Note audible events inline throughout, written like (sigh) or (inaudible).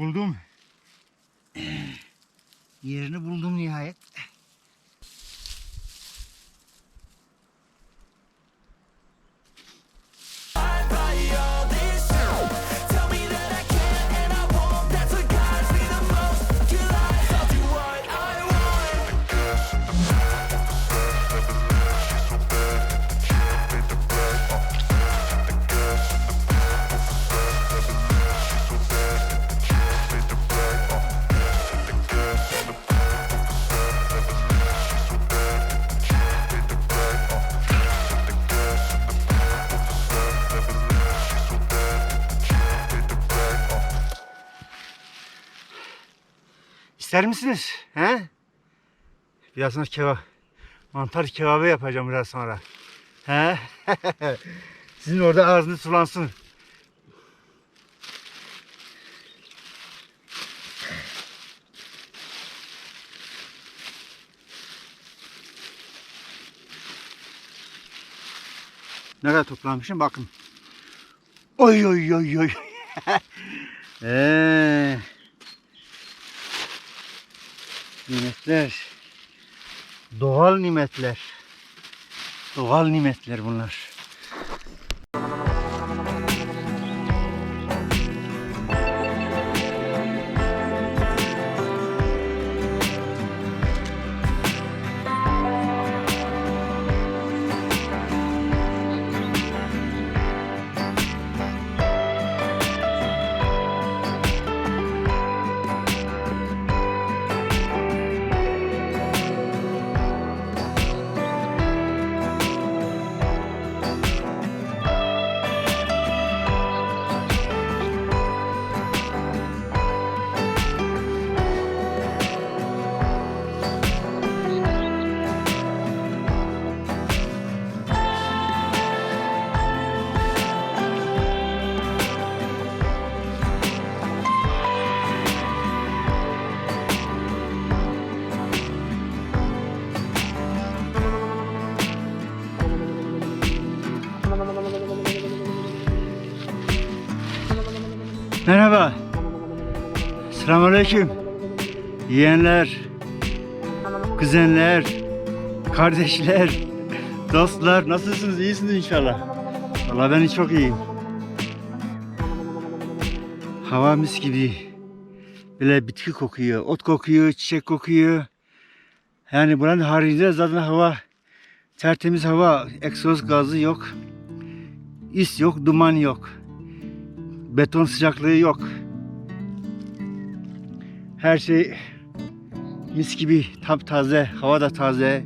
Buldum. Yerini buldum nihayet. İster misiniz? He? Biraz sonra kebap. Mantar kebabı yapacağım biraz sonra. He? (laughs) Sizin orada ağzınız sulansın. Ne kadar toplamışım bakın. Oy oy oy oy. (laughs) Eee. Nimetler. Doğal nimetler. Doğal nimetler bunlar. Merhaba. Selamünaleyküm. Yeğenler, kuzenler, kardeşler, dostlar nasılsınız? İyisiniz inşallah. Vallahi ben çok iyiyim. Hava mis gibi. Böyle bitki kokuyor, ot kokuyor, çiçek kokuyor. Yani buranın haricinde zaten hava tertemiz hava, egzoz gazı yok. is yok, duman yok. Beton sıcaklığı yok. Her şey mis gibi taptaze, hava da taze,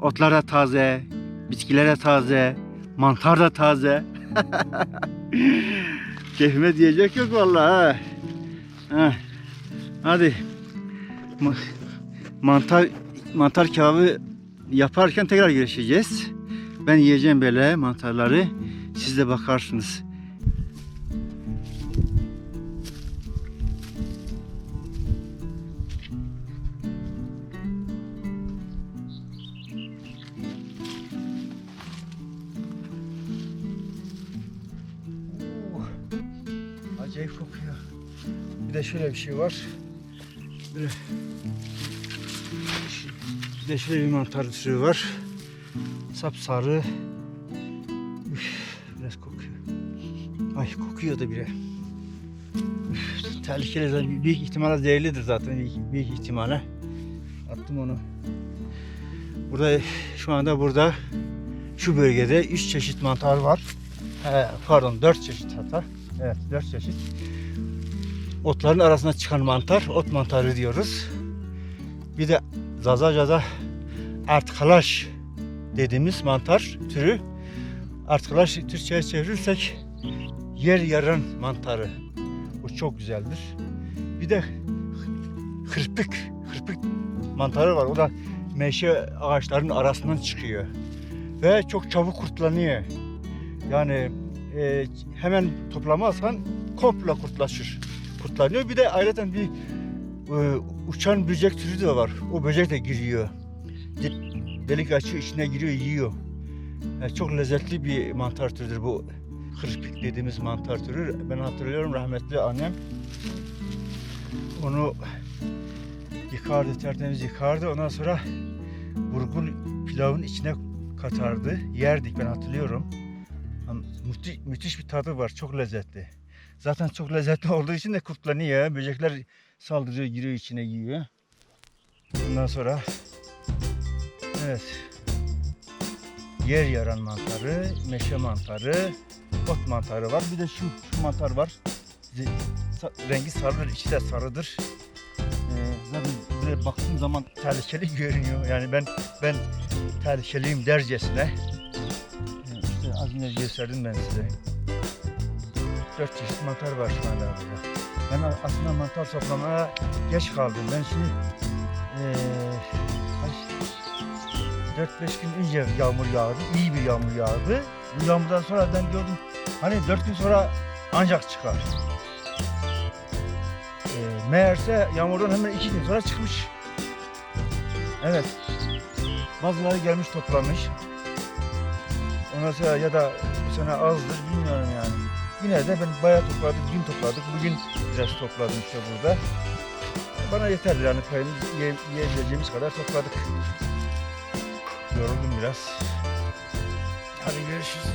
otlar da taze, bitkiler de taze, mantar da taze. (laughs) Keyfime diyecek yok vallahi. ha. Ha. Hadi. Ma- Mantar mantar kebabı yaparken tekrar görüşeceğiz. Ben yiyeceğim böyle mantarları. Siz de bakarsınız. Acayip kokuyor. Bir de şöyle bir şey var. Böyle bir de şöyle bir mantar türü var. Sapsarı. Üf, biraz kokuyor. Ay kokuyor da bile. Üf, Tehlikeli. Büyük ihtimalle zehirlidir zaten. Büyük, büyük ihtimalle. Attım onu. Burada şu anda burada şu bölgede üç çeşit mantar var. He, pardon dört çeşit hatta. Evet dört çeşit. Otların arasına çıkan mantar, ot mantarı diyoruz. Bir de Zazaca'da artkalaş dediğimiz mantar türü. Artkalaş Türkçe'ye çevirirsek yer yaran mantarı. Bu çok güzeldir. Bir de hırpık, hırpık mantarı var. O da meşe ağaçlarının arasından çıkıyor. Ve çok çabuk kurtlanıyor. Yani e, hemen toplamazsan komple kurtlaşır. Kurtlanıyor. Bir de ayrıca bir e, uçan böcek türü de var. O böcek de giriyor. De- Delik açıyor, içine giriyor, yiyor. Yani çok lezzetli bir mantar türüdür bu hırpik dediğimiz mantar türü. Ben hatırlıyorum rahmetli annem onu yıkardı, tertemiz yıkardı. Ondan sonra burgul pilavın içine katardı. Yerdik ben hatırlıyorum. Müthiş, müthiş bir tadı var. Çok lezzetli. Zaten çok lezzetli (laughs) olduğu için de kurtlanıyor. Böcekler saldırıyor, giriyor içine yiyor. Ondan sonra evet yer yaran mantarı, meşe mantarı, ot mantarı var. Bir de şu, şu mantar var. Rengi sarıdır, içi de sarıdır. Ee, zaten böyle baktığım zaman tehlikeli (laughs) görünüyor. Yani ben ben tehlikeliyim dercesine. Önce gösterdim ben size. Dört çeşit mantar var şu anda burada. Ben aslında mantar toplamaya geç kaldım. Ben şimdi ee, kaç, 4-5 gün önce yağmur yağdı. iyi bir yağmur yağdı. Bu yağmurdan sonra ben gördüm hani 4 gün sonra ancak çıkar. Ee, meğerse yağmurdan hemen 2 gün sonra çıkmış. Evet. Bazıları gelmiş toplamış. Ondan sonra ya da bu sene azdır bilmiyorum yani. Yine de ben bayağı topladık, dün topladık. Bugün biraz topladım işte burada. Bana yeter yani payımız ye, yiyebileceğimiz kadar topladık. Yoruldum biraz. Hadi görüşürüz.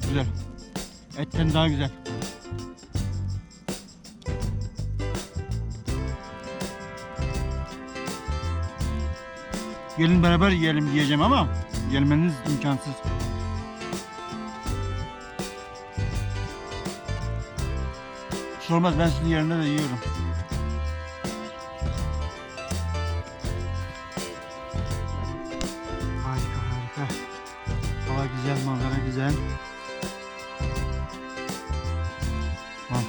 Çok güzel. Etten daha güzel. Gelin beraber yiyelim diyeceğim ama gelmeniz imkansız. Sormaz ben sizin yerinde de yiyorum.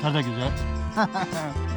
Mantar da güzel. (laughs)